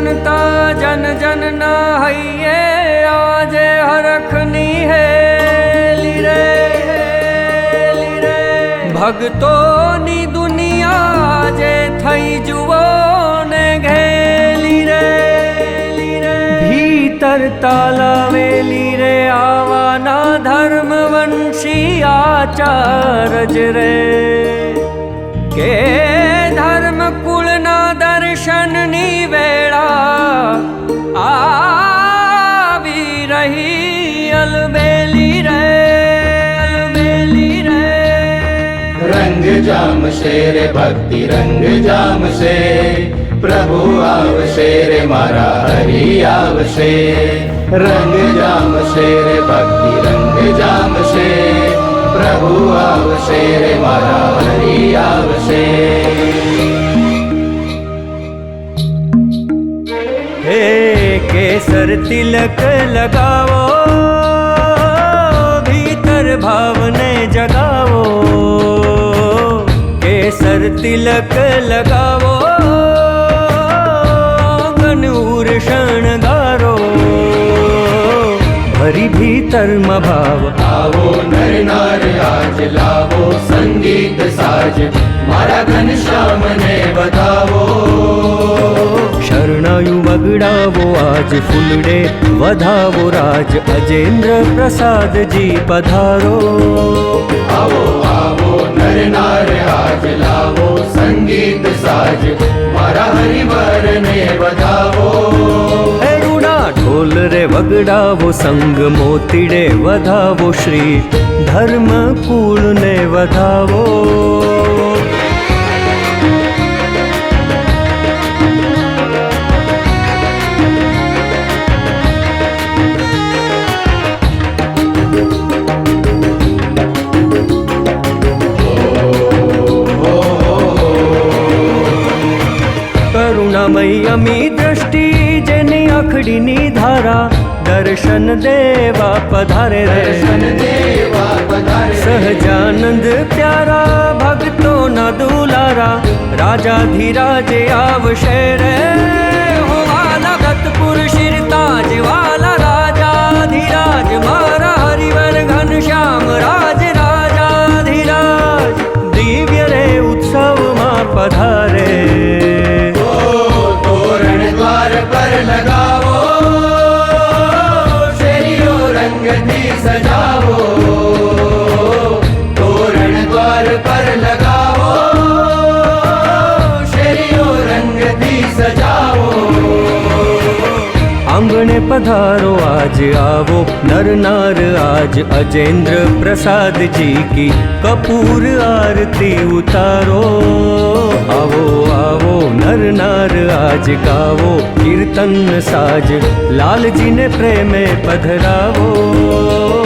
જનતા, જન જનના હૈયે આજે હરખની હે લીરે હેલી રે. ભક્તોની દુનિયા આજે થઈ જુઓ ને ઘેલી રે ભીતર તાલાવેલી રે, આવાના ધર્મ વંશી આચારજ રે. કે ધર્મ કુળના દર્શનની વેળા जाम शेर, भक्ति रंग जाम से। प्रभु आव शेर, मारा हरि आव से। रंग जाम शेर, भक्ति रंग जाम से। प्रभु आव शेर, मारा हरि आव से। हे केसर तिलक लगाओ, भीतर भाव કેસર તિલક લગાવો આંગણ શણગારો. ભરી ભીતરમાં ભાવ. આવો નર નાર આજ લાવો સંગીત સાજ. મારા ઘનશ્યામને બતાવો. શરણાયું વગડાવો આજ ફૂલડે વધાવો. રાજ અજેન્દ્ર પ્રસાદજી પધારો. આવો આવો નર નાર આજ લાવો, સંગીત સાજ. મારા હરિવરને વધાવો ઢોલ રે વગડાવો, સંગ મોતીડે વધાવો, શ્રી ધર્મ કુળને વધાવો. કરુણામય અમી દ્રષ્ટિ જેની આખડીની ધારા દર્શન દેવા પધારે રે દર્શન દેવા પધારે સહજાનંદ પ્યારા ભક્તોના દુલારા રાજાધિરાજે આવશે રે सजाओ तोरण द्वार पर पधारो, आज आवो नर नार, आज अजेंद्र प्रसाद जी की कपूर आरती उतारो। आवो आवो नर नार, आज गावो कीर्तन साज, लाल जी ने प्रेम पधरावो